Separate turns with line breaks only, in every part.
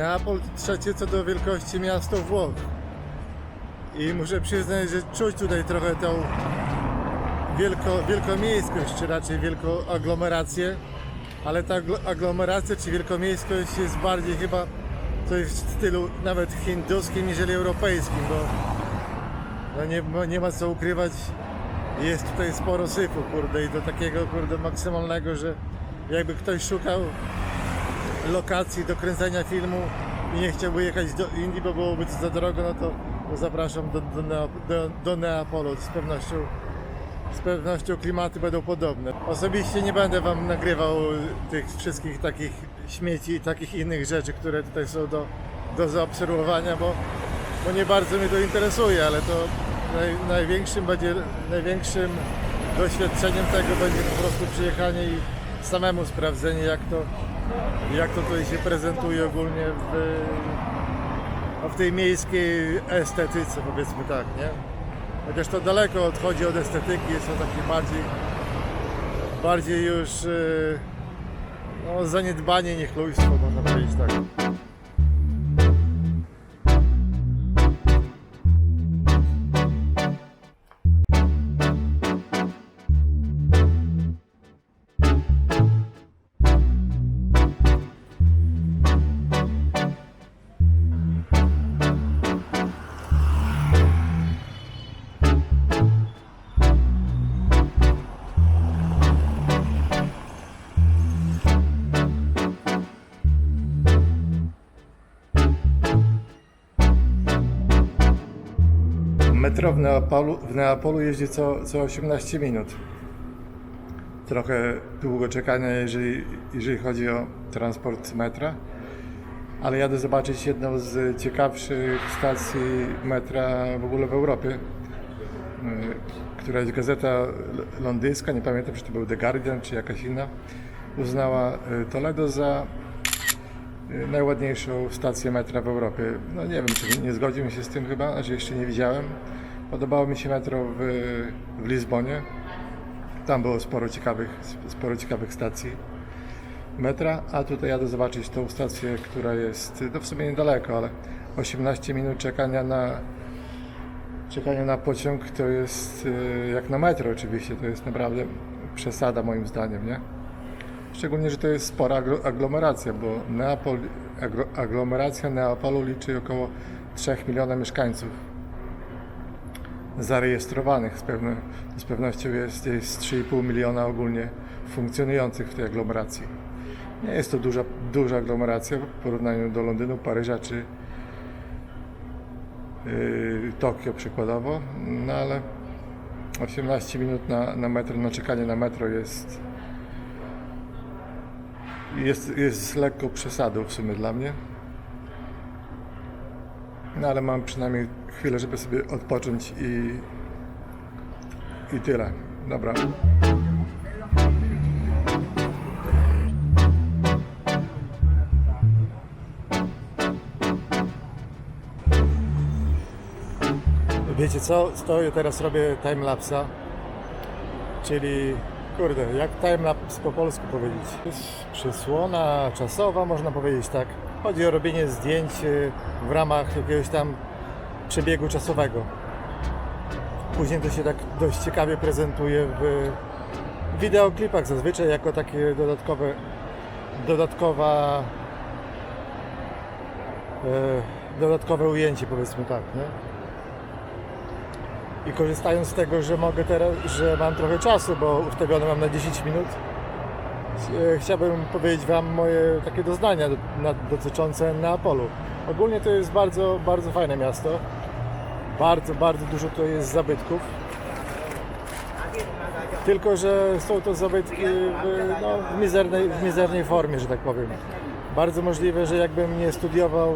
Neapol trzecie co do wielkości miasto Włoch. I muszę przyznać, że czuć tutaj trochę tą wielko, wielkomiejskość, czy raczej wielką aglomerację. Ale ta aglo- aglomeracja czy wielkomiejskość jest bardziej chyba coś w stylu nawet hinduskim niżeli europejskim, bo no nie, nie ma co ukrywać, jest tutaj sporo syfu, kurde, i do takiego, kurde, maksymalnego, że jakby ktoś szukał lokacji do kręcenia filmu i nie chciałby jechać do Indii, bo byłoby to za drogo, no to, zapraszam do, do, Nea- do, do Neapolu. Z pewnością, z pewnością klimaty będą podobne. Osobiście nie będę Wam nagrywał tych wszystkich takich śmieci i takich innych rzeczy, które tutaj są do, do zaobserwowania, bo, bo nie bardzo mnie to interesuje, ale to naj, największym będzie, największym doświadczeniem tego będzie po prostu przyjechanie i samemu sprawdzenie jak to, jak to tutaj się prezentuje ogólnie w, no, w tej miejskiej estetyce, powiedzmy tak, nie? Chociaż to daleko odchodzi od estetyki, jest to takie bardziej, bardziej już yy, no, zaniedbanie, niechlujstwo, można powiedzieć tak. Metro w Neapolu, w Neapolu jeździ co, co 18 minut. Trochę długo czekania, jeżeli, jeżeli chodzi o transport metra. Ale jadę zobaczyć jedną z ciekawszych stacji metra w ogóle w Europie, y, która jest gazeta londyńska, nie pamiętam, czy to był The Guardian, czy jakaś inna, uznała y, Toledo za najładniejszą stację metra w Europie. No nie wiem, czy nie zgodził się z tym chyba, znaczy jeszcze nie widziałem. Podobało mi się metro w, w Lizbonie. Tam było sporo ciekawych, sporo ciekawych stacji metra, a tutaj jadę zobaczyć tą stację, która jest no w sumie niedaleko, ale 18 minut czekania na czekania na pociąg to jest y, jak na metro oczywiście, to jest naprawdę przesada moim zdaniem, nie? Szczególnie, że to jest spora aglo- aglomeracja, bo Neapol, aglomeracja Neapolu liczy około 3 miliona mieszkańców zarejestrowanych. Z, pewne, z pewnością jest, jest 3,5 miliona ogólnie funkcjonujących w tej aglomeracji. Nie jest to duża, duża aglomeracja w porównaniu do Londynu, Paryża czy yy, Tokio przykładowo, no ale 18 minut na, na metro, na czekanie na metro jest jest, jest lekką przesadą w sumie dla mnie. No ale mam przynajmniej chwilę, żeby sobie odpocząć i, i tyle. Dobra. Wiecie co? Stoję teraz robię timelapsa, czyli kurde, jak timelapse po polsku powiedzieć? Jest przysłona czasowa, można powiedzieć tak. Chodzi o robienie zdjęć y, w ramach jakiegoś tam przebiegu czasowego. Później to się tak dość ciekawie prezentuje w wideoklipach zazwyczaj jako takie dodatkowe, dodatkowa e, dodatkowe ujęcie powiedzmy tak, nie? I korzystając z tego, że mogę teraz, że mam trochę czasu, bo ustawione mam na 10 minut, e, chciałbym powiedzieć Wam moje takie doznania do, na, dotyczące Neapolu. Ogólnie to jest bardzo, bardzo fajne miasto. Bardzo, bardzo dużo to jest zabytków. Tylko, że są to zabytki w, no, w, mizernej, w mizernej formie, że tak powiem. Bardzo możliwe, że jakbym nie studiował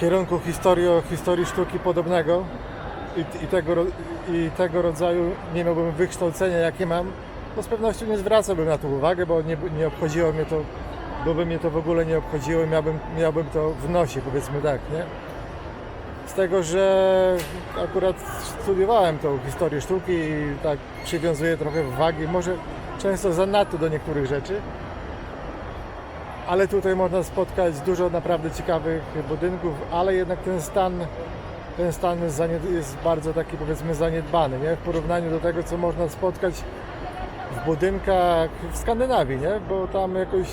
kierunku historii, historii sztuki podobnego i, i, tego, i tego rodzaju nie miałbym wykształcenia, jakie mam, to z pewnością nie zwracałbym na to uwagę, bo nie, nie obchodziło mnie to, bo by mnie to w ogóle nie obchodziło, miałbym, miałbym to w nosie, powiedzmy tak, nie? Z tego, że akurat studiowałem tą historię sztuki i tak przywiązuję trochę wagi, może często zanadto do niektórych rzeczy, ale tutaj można spotkać dużo naprawdę ciekawych budynków, ale jednak ten stan, ten stan zanied- jest bardzo taki powiedzmy zaniedbany, nie? W porównaniu do tego, co można spotkać w budynkach w Skandynawii, nie? Bo tam jakoś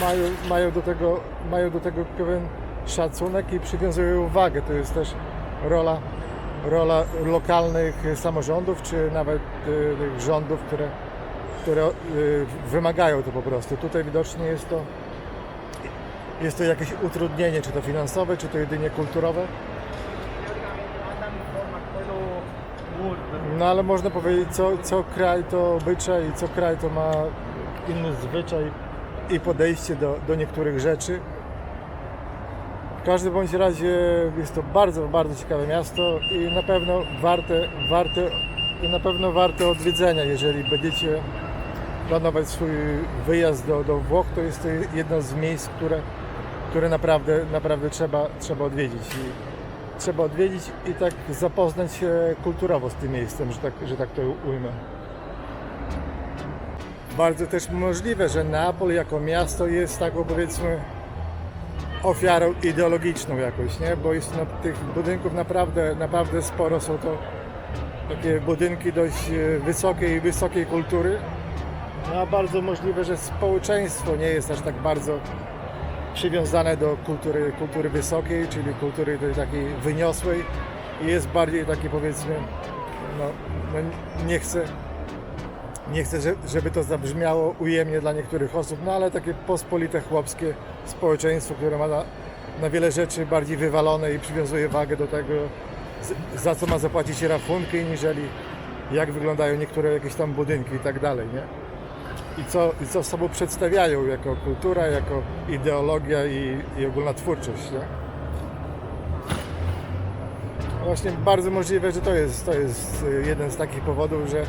mają, mają, do tego, mają do tego pewien szacunek i przywiązują uwagę. To jest też rola, rola lokalnych samorządów, czy nawet y, tych rządów, które, które y, wymagają to po prostu. Tutaj widocznie jest to, jest to jakieś utrudnienie, czy to finansowe, czy to jedynie kulturowe. No ale można powiedzieć, co, co kraj to obyczaj i co kraj to ma inny zwyczaj i podejście do, do niektórych rzeczy. W każdym bądź razie jest to bardzo, bardzo ciekawe miasto i na pewno warte, warte, i na pewno warte odwiedzenia, jeżeli będziecie planować swój wyjazd do, do Włoch, to jest to jedno z miejsc, które, które naprawdę, naprawdę trzeba, trzeba odwiedzić. I trzeba odwiedzić i tak zapoznać się kulturowo z tym miejscem, że tak, że tak to ujmę. Bardzo też możliwe, że Neapol jako miasto jest taką powiedzmy ofiarą ideologiczną jakoś, nie? Bo jest tych budynków naprawdę, naprawdę sporo. Są to takie budynki dość e, wysokiej, wysokiej kultury. No a bardzo możliwe, że społeczeństwo nie jest aż tak bardzo przywiązane do kultury, kultury wysokiej, czyli kultury takiej wyniosłej i jest bardziej taki powiedzmy, no, no nie chcę, nie chcę, że- żeby to zabrzmiało ujemnie dla niektórych osób, no ale takie pospolite chłopskie społeczeństwo, które ma na, na wiele rzeczy bardziej wywalone i przywiązuje wagę do tego, za co ma zapłacić rachunki, niżeli jak wyglądają niektóre jakieś tam budynki i tak dalej, nie? I co, i co sobą przedstawiają jako kultura, jako ideologia i, i ogólna twórczość. Nie? Właśnie bardzo możliwe, że to jest, to jest y, jeden z takich powodów, że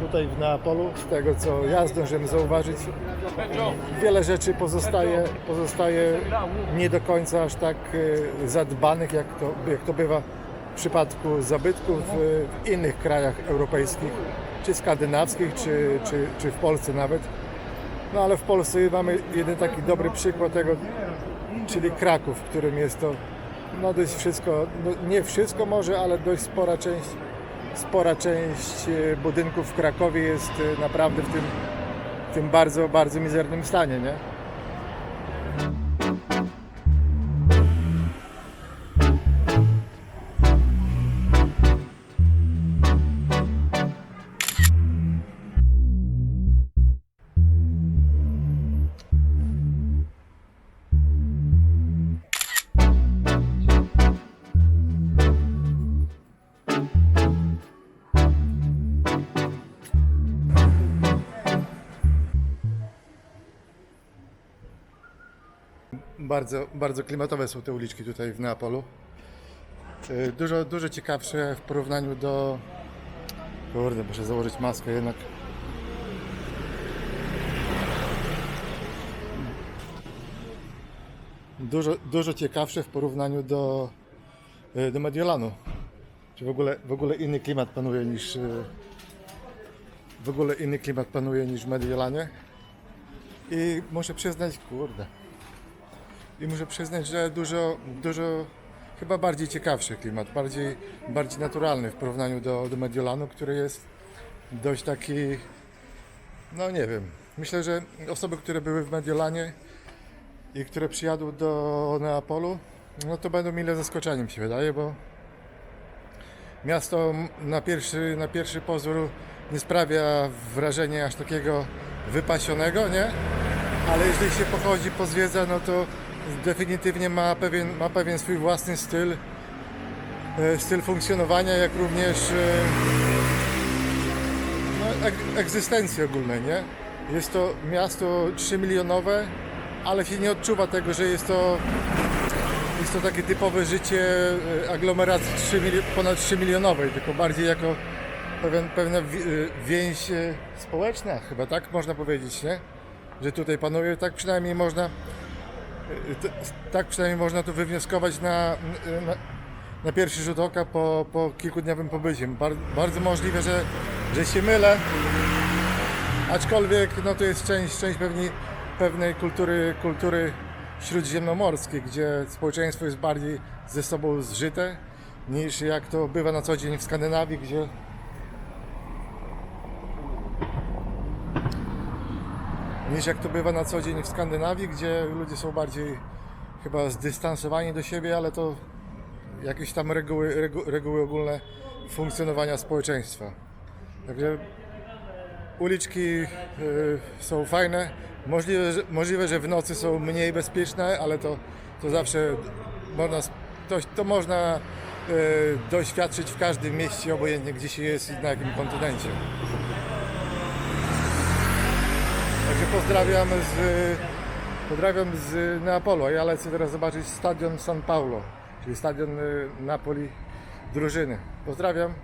tutaj w Neapolu, z tego co ja zdążyłem zauważyć, wiele rzeczy pozostaje, pozostaje nie do końca aż tak y, zadbanych, jak to, jak to bywa w przypadku zabytków y, w innych krajach europejskich, czy skandynawskich, czy, czy, czy w Polsce nawet. No ale w Polsce mamy jeden taki dobry przykład tego, czyli Kraków, w którym jest to no dość wszystko, no nie wszystko może, ale dość spora część, spora część e, budynków w Krakowie jest e, naprawdę w tym, w tym bardzo, bardzo mizernym stanie, nie? Bardzo, bardzo klimatowe są te uliczki tutaj w Neapolu. E, Dużo, dużo ciekawsze w porównaniu do... Kurde, muszę założyć maskę jednak. Dużo, dużo ciekawsze w porównaniu do, e, do Mediolanu. Czy w ogóle, w ogóle inny klimat panuje niż... e, W ogóle inny klimat panuje niż w Mediolanie. I muszę przyznać, kurde. I muszę przyznać, że dużo, dużo chyba bardziej ciekawszy klimat, bardziej, bardziej naturalny w porównaniu do, do Mediolanu, który jest dość taki, no nie wiem. Myślę, że osoby, które były w Mediolanie i które przyjadły do Neapolu, no to będą mile zaskoczeni, mi się wydaje, bo miasto na pierwszy, na pierwszy pozór nie sprawia wrażenia aż takiego wypasionego, nie? Ale jeżeli się pochodzi, pozwiedza, no to definitywnie ma pewien, ma pewien swój własny styl, e, styl funkcjonowania, jak również e, no, egzystencji ogólnej, nie? Jest to miasto 3 milionowe, ale się nie odczuwa tego, że jest to jest to takie typowe życie e, aglomeracji 3 mili- ponad 3 milionowej, tylko bardziej jako pewien, pewna wi- więź społeczna, chyba tak można powiedzieć, nie? Że tutaj panuje, tak przynajmniej można tak przynajmniej można to wywnioskować na, na, na pierwszy rzut oka po, po kilkudniowym pobycie. Bar, bardzo możliwe, że, że się mylę, aczkolwiek no to jest część, część pewnie pewnej kultury, kultury śródziemnomorskiej, gdzie społeczeństwo jest bardziej ze sobą zżyte niż jak to bywa na co dzień w Skandynawii, gdzie niż jak to bywa na co dzień w Skandynawii, gdzie ludzie są bardziej chyba zdystansowani do siebie, ale to jakieś tam reguły, regu, reguły ogólne funkcjonowania społeczeństwa. Także uliczki y, są fajne. Możliwe że, możliwe, że w nocy są mniej bezpieczne, ale to, to zawsze można, to, to można y, doświadczyć w każdym mieście, obojętnie gdzie się jest i na jakim kontynencie. Pozdrawiam z, pozdrawiam z Neapolu. Ja lecę teraz zobaczyć stadion San Paulo, czyli stadion y, Napoli drużyny. Pozdrawiam.